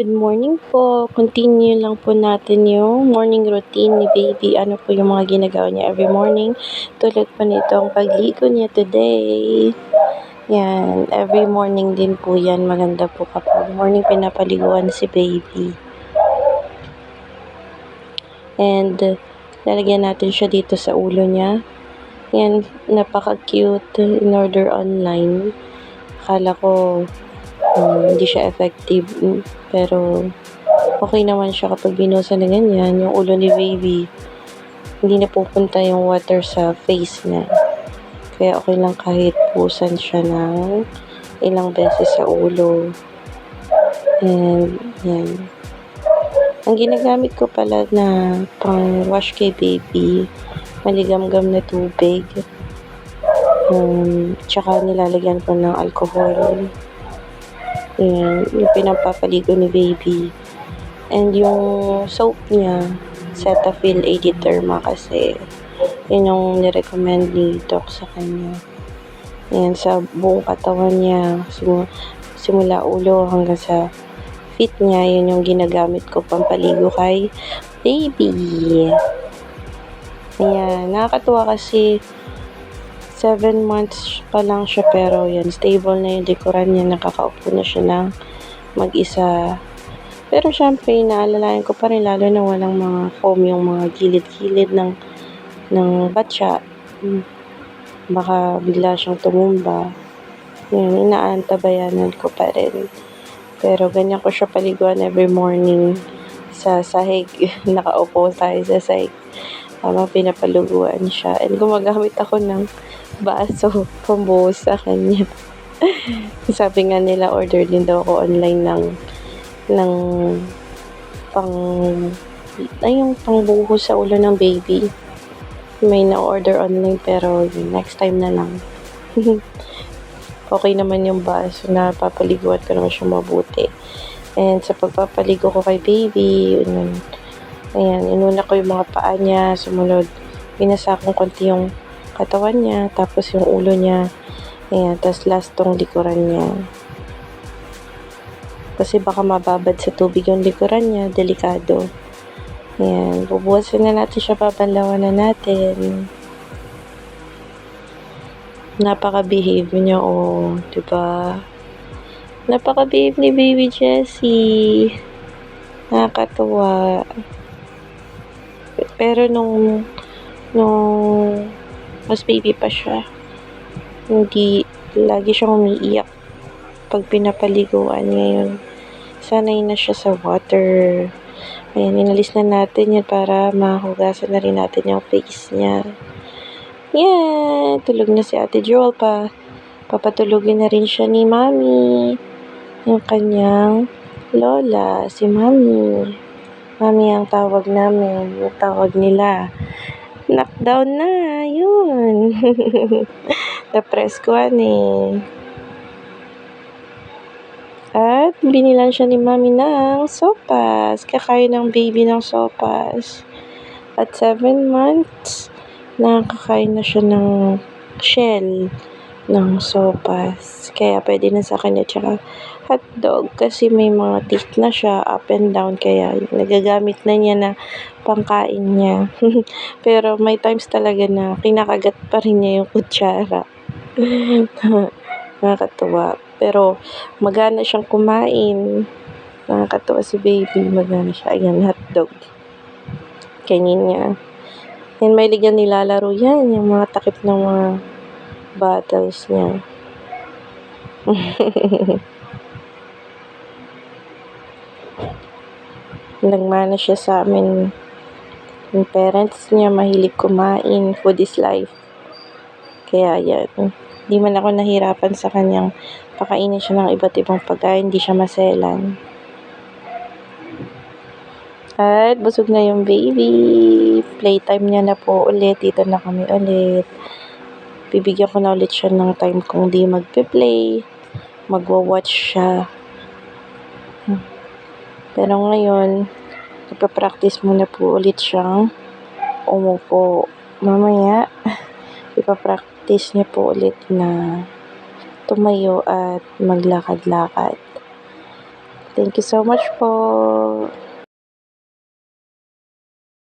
Good morning po. Continue lang po natin yung morning routine ni baby. Ano po yung mga ginagawa niya every morning. Tulad po nitong pagligo niya today. Yan. Every morning din po yan. Maganda po kapag morning pinapaliguan si baby. And lalagyan natin siya dito sa ulo niya. Yan. Napaka-cute in order online. Akala ko um, hindi siya effective. mm, Pero okay naman siya kapag binusa na ganyan. Yung ulo ni baby, hindi na pupunta yung water sa face niya. Kaya okay lang kahit pusan siya ng ilang beses sa ulo. And yan. Ang ginagamit ko pala na pang wash kay baby, maligamgam na tubig. Um, tsaka nilalagyan ko ng alcohol. Yan, yung pinapapaligo ni baby. And yung soap niya, Cetaphil 80 Derma kasi yun yung nirecommend ni Doc sa kanya. Yan, sa buong katawan niya, simu- simula ulo hanggang sa feet niya, yun yung ginagamit ko pampaligo kay baby. Ayan, nakakatuwa kasi 7 months pa lang siya pero yan, stable na yung likuran niya, nakakaupo na siya ng mag-isa. Pero syempre, naalalayan ko pa rin lalo na walang mga foam yung mga gilid-gilid ng ng batya. Hmm. Baka bigla siyang tumumba. Yan, inaantabayanan ko pa rin. Pero ganyan ko siya paliguan every morning sa sahig. Nakaupo tayo sa sahig. Tama, pinapaluguan siya. And gumagamit ako ng baso pambuhos sa kanya. Sabi nga nila, order din daw ako online ng ng pang ay yung pangbuhos sa ulo ng baby. May na-order online pero next time na lang. okay naman yung baso na papaliguan ko naman siya mabuti. And sa pagpapaligo ko kay baby, yun, ayan, inuna ko yung mga paa niya, sumunod, binasa kong konti yung katawan niya, tapos yung ulo niya, ayan, tapos last tong likuran niya. Kasi baka mababad sa tubig yung likuran niya, delikado. Ayan, bubuhasin na natin siya, babanlawan na natin. Napaka-behave niya, oh, di ba? Napaka-behave ni Baby Jessie. Nakakatuwa. Pero nung, nung mas baby pa siya, hindi, lagi siyang umiiyak pag pinapaliguan ngayon. Sanay na siya sa water. Ayan, inalis na natin yan para mahugasan na rin natin yung face niya. Yan, tulog na si Ate Jewel pa. Papatulogin na rin siya ni Mami. Yung kanyang lola, si Mami. Mami ang tawag namin, yung tawag nila. Knockdown na, yun. Na-press ko eh. At binilan siya ni Mami ng sopas. Kakain ng baby ng sopas. At 7 months, nakakain na siya ng shell ng sopas. Kaya pwede na sa kanya. Tsaka hotdog kasi may mga teeth na siya up and down. Kaya nagagamit na niya na pangkain niya. Pero may times talaga na kinakagat pa rin niya yung kutsara. Nakakatuwa. Pero magana siyang kumain. Nakakatuwa si baby. Magana siya. Ayan, hotdog. Kainin niya. Yan, may ligyan nilalaro yan. Yung mga takip ng mga bottles niya. Nagmana siya sa amin. Yung parents niya mahilig kumain. Food is life. Kaya yan. Hindi man ako nahirapan sa kanyang pakainin siya ng iba't ibang pagkain. Hindi siya maselan. At busog na yung baby. Playtime niya na po ulit. Dito na kami ulit. Bibigyan ko na ulit siya ng time kung di magpe-play. Magwa-watch siya. Pero ngayon, ipapractice muna po ulit siyang umupo. Mamaya, ipapractice niya po ulit na tumayo at maglakad-lakad. Thank you so much po.